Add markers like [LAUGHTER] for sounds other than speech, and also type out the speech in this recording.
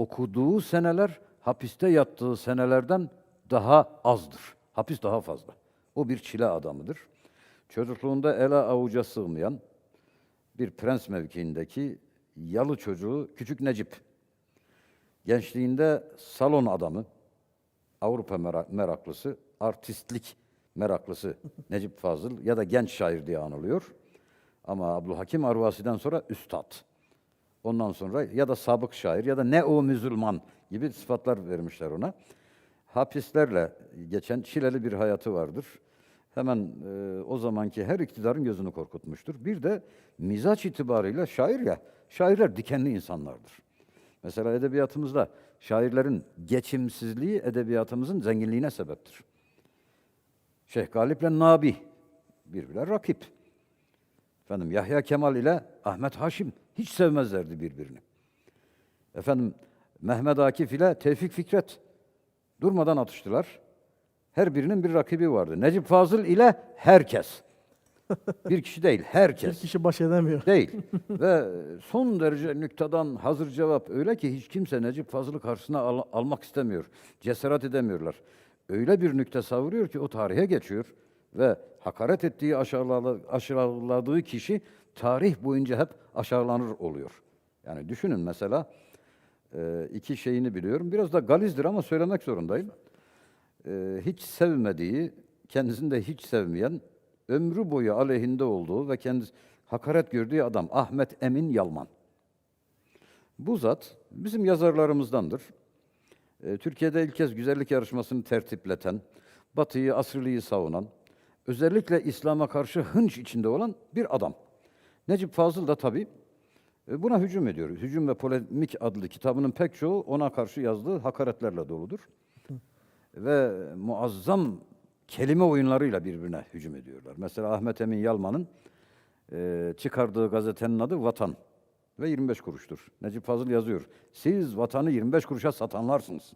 okuduğu seneler hapiste yattığı senelerden daha azdır. Hapis daha fazla. O bir çile adamıdır. Çocukluğunda ele avuca sığmayan bir prens mevkiindeki yalı çocuğu Küçük Necip. Gençliğinde salon adamı, Avrupa mera- meraklısı, artistlik meraklısı [LAUGHS] Necip Fazıl ya da genç şair diye anılıyor. Ama Abdülhakim Arvasi'den sonra üstad. Ondan sonra ya da sabık şair ya da ne o Müslüman gibi sıfatlar vermişler ona. Hapislerle geçen çileli bir hayatı vardır. Hemen e, o zamanki her iktidarın gözünü korkutmuştur. Bir de mizaç itibarıyla şair ya, şairler dikenli insanlardır. Mesela edebiyatımızda şairlerin geçimsizliği edebiyatımızın zenginliğine sebeptir. Şeyh Galip ile Nabi birbirler rakip. Efendim Yahya Kemal ile Ahmet Haşim hiç sevmezlerdi birbirini. Efendim Mehmet Akif ile Tevfik Fikret durmadan atıştılar. Her birinin bir rakibi vardı. Necip Fazıl ile herkes. Bir kişi değil, Bir herkes. kişi baş edemiyor. Değil. [LAUGHS] Ve son derece nüktadan hazır cevap öyle ki hiç kimse Necip Fazıl'ı karşısına al- almak istemiyor. Cesaret edemiyorlar. Öyle bir nükte savuruyor ki o tarihe geçiyor ve hakaret ettiği, aşağıladı- aşağıladığı kişi tarih boyunca hep aşağılanır oluyor. Yani düşünün mesela e, iki şeyini biliyorum. Biraz da galizdir ama söylemek zorundayım. E, hiç sevmediği, kendisini de hiç sevmeyen, ömrü boyu aleyhinde olduğu ve kendisi hakaret gördüğü adam Ahmet Emin Yalman. Bu zat bizim yazarlarımızdandır. E, Türkiye'de ilk kez güzellik yarışmasını tertipleten, Batı'yı, asırlıyı savunan, özellikle İslam'a karşı hınç içinde olan bir adam. Necip Fazıl da tabii e, buna hücum ediyor. Hücum ve Polemik adlı kitabının pek çoğu ona karşı yazdığı hakaretlerle doludur. Ve muazzam kelime oyunlarıyla birbirine hücum ediyorlar. Mesela Ahmet Emin Yalman'ın e, çıkardığı gazetenin adı Vatan ve 25 kuruştur. Necip Fazıl yazıyor. Siz vatanı 25 kuruşa satanlarsınız.